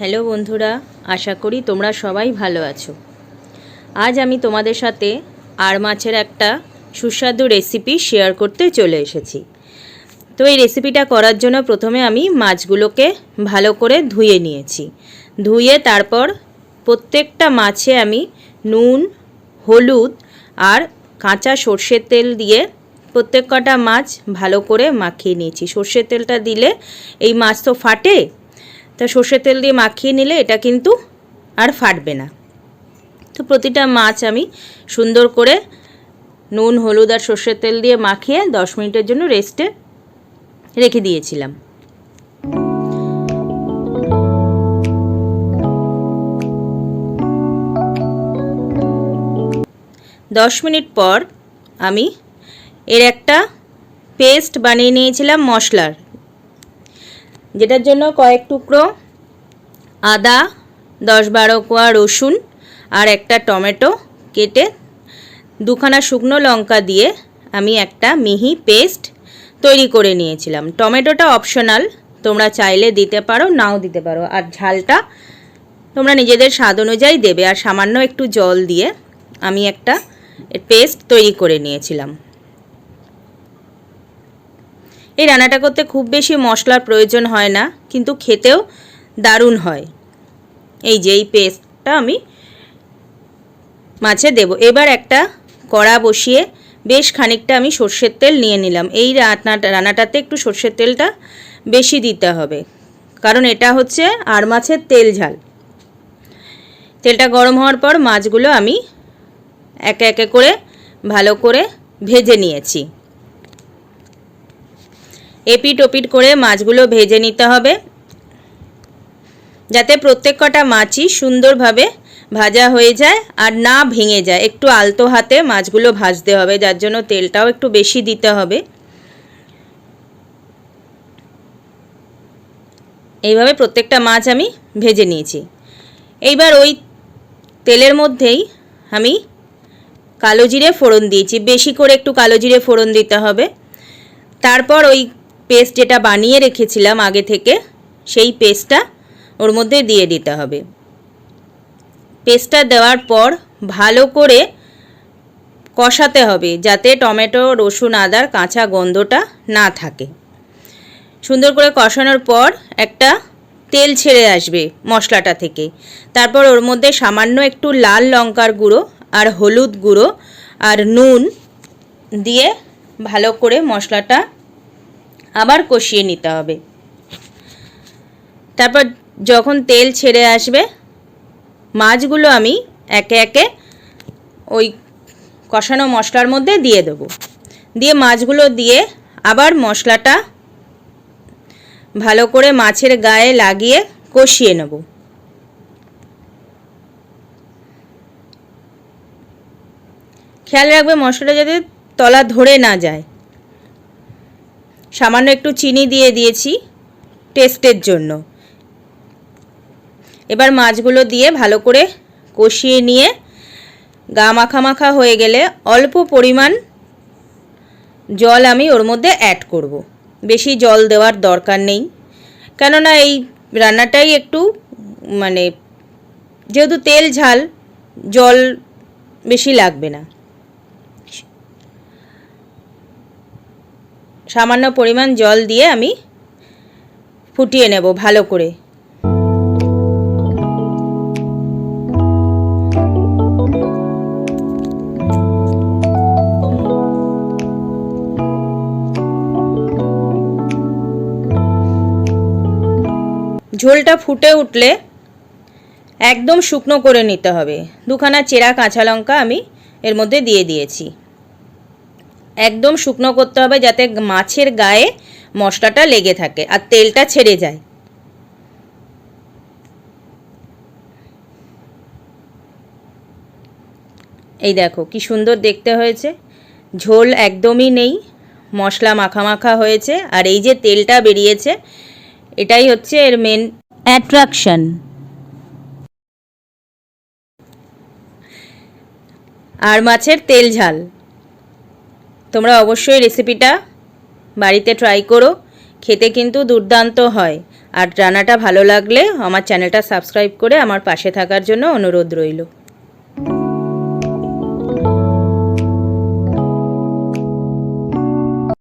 Hello বন্ধুরা, আশা করি তোমরা সবাই ভালো আছো। আজ আমি তোমাদের সাথে আর মাছের একটা সুস্বাদু রেসিপি শেয়ার করতে চলে এসেছি। তো এই রেসিপিটা করার জন্য প্রথমে আমি মাছগুলোকে ভালো করে ধুয়ে নিয়েছি। ধুয়ে তারপর প্রত্যেকটা মাছে আমি নুন, হলুদ আর কাঁচা সর্ষের তেল দিয়ে প্রত্যেক কটা মাছ ভালো করে মাখিয়ে নিয়েছি। সর্ষের তেলটা দিলে এই মাছ তো ফাটে তা সর্ষের তেল দিয়ে মাখিয়ে নিলে এটা কিন্তু আর ফাটবে না। তো প্রতিটা মাছ আমি সুন্দর করে নুন, হলুদ আর সর্ষের তেল দিয়ে মাখিয়ে দশ মিনিটের জন্য রেস্টে রেখে দিয়েছিলাম। দশ মিনিট পর আমি এর একটা পেস্ট বানিয়ে নিয়েছিলাম মশলার। যেটার জন্য কয়েক টুকরো আদা, দশ বারো কোয়া রসুন আর একটা টমেটো কেটে দুখানা শুকনো লঙ্কা দিয়ে আমি একটা মিহি পেস্ট তৈরি করে নিয়েছিলাম। টমেটোটা অপশনাল, তোমরা চাইলে দিতে পারো, নাও দিতে পারো। আর ঝালটা তোমরা নিজেদের স্বাদ অনুযায়ী দেবে। আর সামান্য একটু জল দিয়ে আমি একটা পেস্ট তৈরি করে নিয়েছিলাম। এই রান্নাটা করতে খুব বেশি মশলার প্রয়োজন হয় না, কিন্তু খেতেও দারুণ হয়। এই যে, এই পেস্টটা আমি মাছে দেব। এবার একটা কড়া বসিয়ে বেশ খানিকটা আমি সর্ষের তেল নিয়ে নিলাম। এই রান্নাটা রান্নাটাতে একটু সর্ষের তেলটা বেশি দিতে হবে, কারণ এটা হচ্ছে আর মাছের তেল ঝাল। তেলটা গরম হওয়ার পর মাছগুলো আমি একে একে করে ভালো করে ভেজে নিয়েছি। এপিট ওপিট করে মাছগুলো ভেজে নিতে হবে। যাতে প্রত্যেক কটা মাছই সুন্দরভাবে ভাজা হয়ে যায় আর না ভেঙে যায়। একটু আলতো হাতে মাছগুলো ভাজতে হবে, যার জন্য তেলটাও একটু বেশি দিতে হবে। এইভাবে প্রত্যেকটা মাছ আমি ভেজে নিয়েছি। এইবার ওই তেলের মধ্যেই আমি কালো জিরে ফোড়ন দিয়েছি। বেশি করে একটু কালো জিরে ফোড়ন দিতে হবে। তারপর ওই পেস্ট যেটা বানিয়ে রেখেছিলাম আগে থেকে, সেই পেস্টটা ওর মধ্যে দিয়ে দিতে হবে। পেস্টটা দেওয়ার পর ভালো করে কষাতে হবে যাতে টমেটো, রসুন, আদার কাঁচা গন্ধটা না থাকে। সুন্দর করে কষানোর পর একটা তেল ছেড়ে আসবে মশলাটা থেকে। তারপর ওর মধ্যে সামান্য একটু লাল লঙ্কার গুঁড়ো আর হলুদ গুঁড়ো আর নুন দিয়ে ভালো করে মশলাটা আবার কষিয়ে নিতে হবে। তারপর যখন তেল ছেড়ে আসবে, মাছগুলো আমি একে একে ওই কষানো মশলার মধ্যে দিয়ে দেবো। দিয়ে মাছগুলো দিয়ে আবার মশলাটা ভালো করে মাছের গায়ে লাগিয়ে কষিয়ে নেব। খেয়াল রাখবে মশলাটা যাতে তলা ধরে না যায়। সামান্য একটু চিনি দিয়ে দিয়েছি টেস্টের জন্য। এবার মাছগুলো দিয়ে ভালো করে কষিয়ে নিয়ে গা মাখা মাখা হয়ে গেলে অল্প পরিমাণ জল আমি ওর মধ্যে অ্যাড করব। বেশি জল দেওয়ার দরকার নেই। কেননা এই রান্নাটাই একটু মানে যেহেতু তেল ঝাল, জল বেশি লাগবে না। সামান্য পরিমাণ জল দিয়ে আমি ফুটিয়ে নেব ভালো করে। ঝোলটা ফুটে উঠলে একদম শুকনো করে নিতে হবে। দুখানা চেরা কাঁচা লঙ্কা আমি এর মধ্যে দিয়ে দিয়েছি। একদম শুকনো করতে হবে যাতে মাছের গায়ে মশলাটা লেগে থাকে আর তেলটা ছেড়ে যায়। এই দেখো কি সুন্দর দেখতে হয়েছে। ঝোল একদমই নেই, মশলা মাখা মাখা হয়েছে আর এই যে তেলটা বেরিয়েছে, এটাই হচ্ছে এর মেন অ্যাট্রাকশন আর মাছের তেল ঝাল। তোমরা অবশ্যই রেসিপিটা বাড়িতে ট্রাই করো। খেতে কিন্তু দুর্দান্ত হয়। আর রান্নাটা ভালো লাগলে আমার চ্যানেলটা সাবস্ক্রাইব করে আমার পাশে থাকার জন্য অনুরোধ রইল।